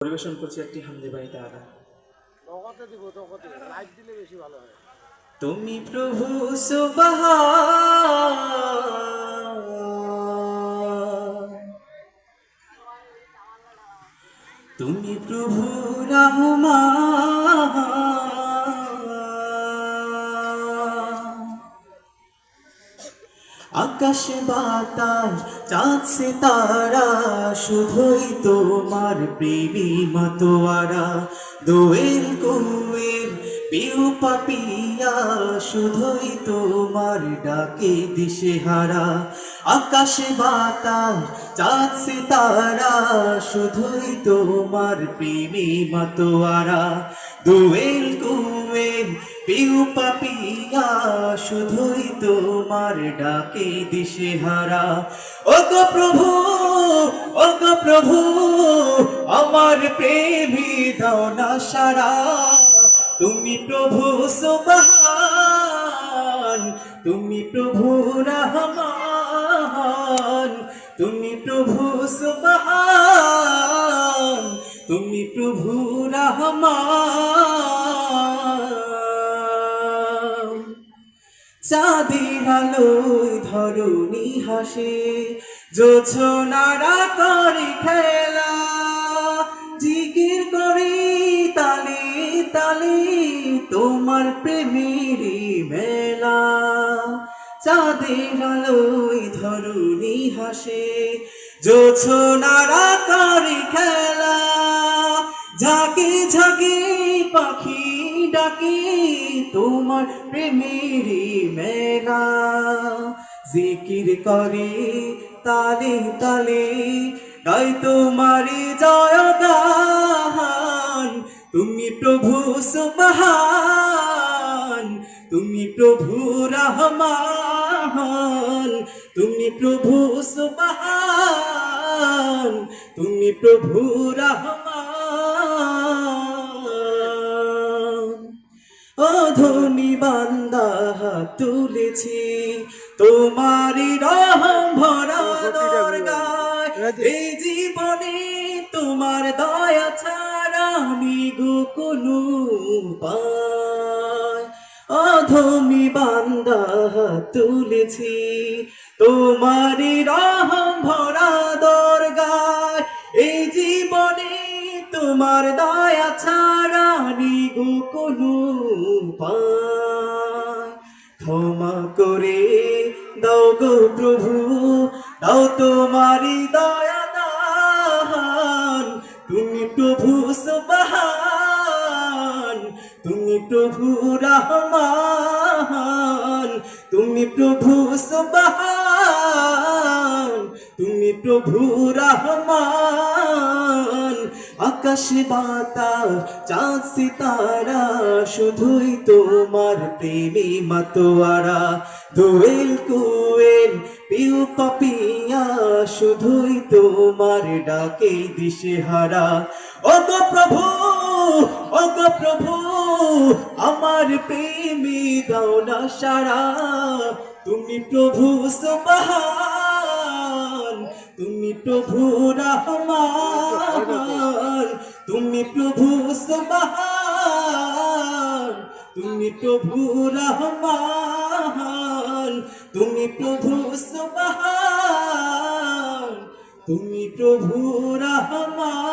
পরিবেশন করছি একটি হামদে ভালো হয়। তুমি প্রভু সুবাহ তুমি প্রভু রহমান। আকাশ বাতাস চাঁদ সে তারা শুধুই তোমার প্রেমী মতোয়ারা। দোয়েল কুয়েল পিউ পাপিয়া, শুধুই তোমার ডাকে দিশে হারা আকাশ বাতাস, চাঁদ সে তারা, শুধুই তোমার প্রেমী মতোয়ারা। দুয়েল কুয়েল পিউ পাপিয়া, শুধুই তোমার ডাকে দিশে হারা ও গো প্রভু ও গো প্রভু, আমার প্রেমী দাও না সারা। তুমি প্রভু সুবহান তুমি প্রভু রহমান, তুমি প্রভু সুবহান তুমি প্রভু রহমান। চাঁদের আলোয় ধরণী হাসে জোছনারা করে খেলা তালে তোমার প্রেমের মেলা। চাঁদের আলোয় ধরণী হাসে, জোছনারা করে খেলা। ঝাঁকে ঝাঁকে পাখি ডাকে তোমার প্রেমের মেলা। জিকির করে তালে তালে গাই তোমার জয় তুমি প্রভু সুবহান তুমি প্রভু রহমান তুমি প্রভু সুবহান তুমি প্রভু রহমান ও ধনী বান্দা হাত তুলেছি তোমারই রহম ভরা দরগায়। এই জীবনে তোমার দয়া ছাড়া আমি গো কোনো অধমি বান্দা তুলেছি তোমারই রহম ভরা দরগায়। এই জীবনে তোমার দয়া ছাড়া নিগো কোনো ক্ষমা করে দাও গো প্রভু, দাও তোমারি দয়া। তুমি প্রভু রহমান, তুমি প্রভু সুবহান, তুমি প্রভু রহমান। আকাশ বাতাস, চাঁদ সিতারা, শুধুই তোমার প্রেমী মতোয়ারা। দোয়েল কুয়েল পিউ পাপিয়া, শুধুই তোমার ডাকে দিশে হারা ও গো প্রভু ও প্রভু, আমার প্রেমী দাও না সারা তুমি প্রভু সুবহান, তুমি প্রভু রহমান, তুমি প্রভু সুবহান, তুমি প্রভু রহমান, তুমি প্রভু সুবহান, তুমি প্রভু রহমান।